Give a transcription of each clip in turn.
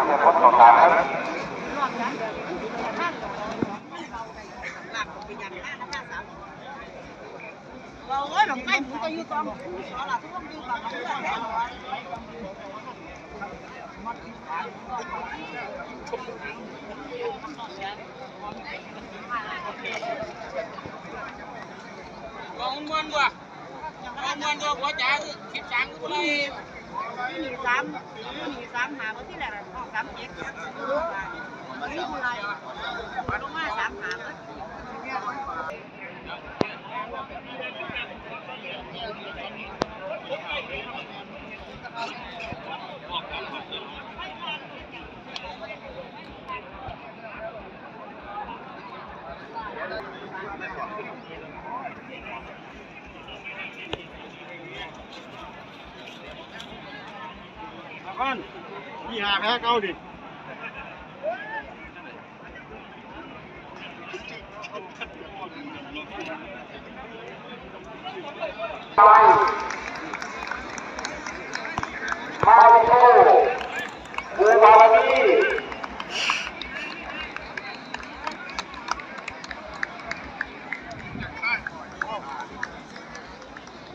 เป็นคนต่อการครับ เราเอ้ยหลงใกล้หมูจะอยู่ตรงเอาล่ะทุกคนอยู่กับเพื่อนแล้ว ลองมวนกว่าลองมวนกว่าหัวจ๋าสิบสามกูเลย มีสามมีสามหาเมื่อที่แรกห้องสามเจ็ดนี่คืออะไรลงมาสามหาเมื่อ con đi hà khá cao đi.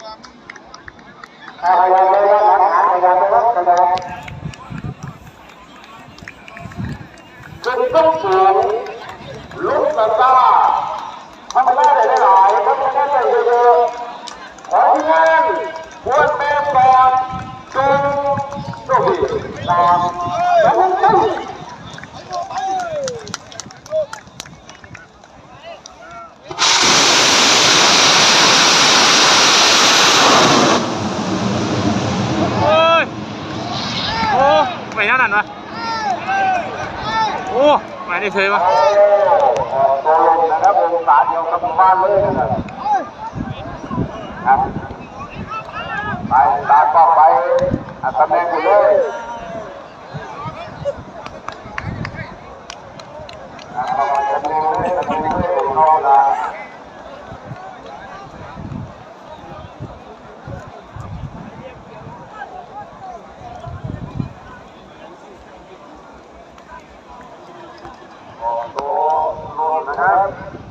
Thank you. ขึ้นต้องสูงลุกตะตาทำได้ได้หลายทำได้ได้เยอะๆขอที่งานควรแม่ตอนจูโชคดีตามแล้วมันต้อง โอ้ย โอ้ ไปนั่นนั่นวะโอ้หมายได้เคยวะโอ้ตัวลงนะครับองศาเดียวกับบ้านเลยนะครับไปตากล้องไปตำแหน่งกูเลย lugar